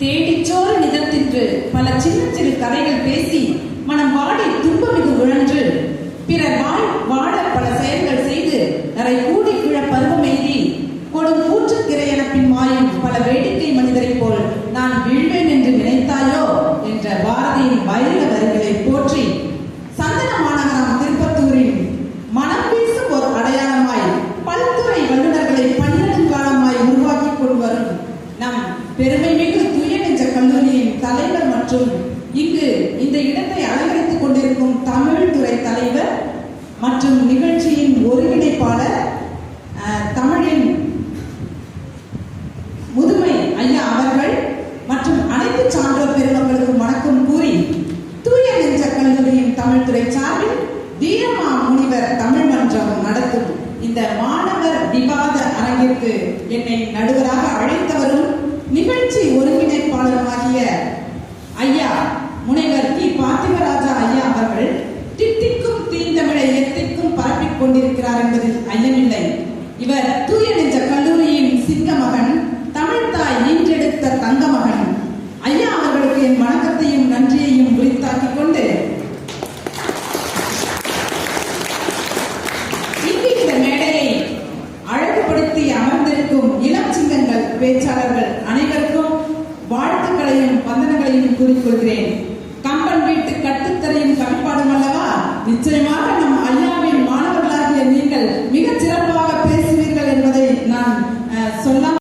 தேடிச்சோறு நிதத்தின்று பல சின்ன சிறு கதைகள் பேசி மனம் வாடி துன்பமிகு உழன்று. பிறர் வாய் வாட பல செயல்கள் செய்து நரை கூடி கிழ பருவமெய்தி கொடும் கூற்றுக்கிரையென பின் மாயும் பல வேடிக்கை மனிதரைப் போல் நான் வீழ்வேன் என்று நினைத்தாயோ என்ற பாரதியின் வைர வரிகளை போற்றி சந்தன மாநகரம் திருப்பத்தூரின் மனம் வீசும் ஒரு அடையாளமாய் பல்துறை வல்லுநர்களை பன்னெடுங்காலமாய் உருவாக்கி கொண்டு வரும் நம் பெருமைமிகு தலைவர் மற்றும் இங்கு இந்த இடத்தை அலங்கரித்துக் கொண்டிருக்கும் தமிழ் துறை தலைவர் மற்றும் நிகழ்ச்சியின் ஒருங்கிணைப்பாளர் தமிழின் முதுமை ஐயா அவர்கள் மற்றும் அனைத்து சான்றோர் பெருமக்களுக்கும் வணக்கம் கூறி தூய நெஞ்ச கல்லூரியின் தமிழ் துறை சார்பில் வீரமா முனிவர் தமிழ் மன்றம் நடத்தும் இந்த மாணவர் விவாத அரங்கிற்கு என்னை நடுவராக அழைத்தவரும் நிகழ் கொண்டிருக்கிறார் என்பதில் ஐயமில்லை. இவர் தூய நெஞ்ச கல்லூரியின் சிங்க மகன் தமிழ் தாய் ஈன்றெடுத்த தங்க மகன் ஐயா அவர்களுக்கு என் வணக்கத்தையும் நன்றியையும் உரித்தாக்கிக் கொண்டு இந்த மேடையை அழகுபடுத்தி அமர்ந்திருக்கும் இளம் சிங்கங்கள் பேச்சாளர்கள் அனைவருக்கும் வாழ்த்துக்களையும் வந்தனங்களையும் கூறிக்கொள்கிறேன் கம்பன் வீட்டு கட்டுத்தரையும் கவிப்பாடும் அல்லவா? நிச்சயமாக நம் மிகச் சிறப்பு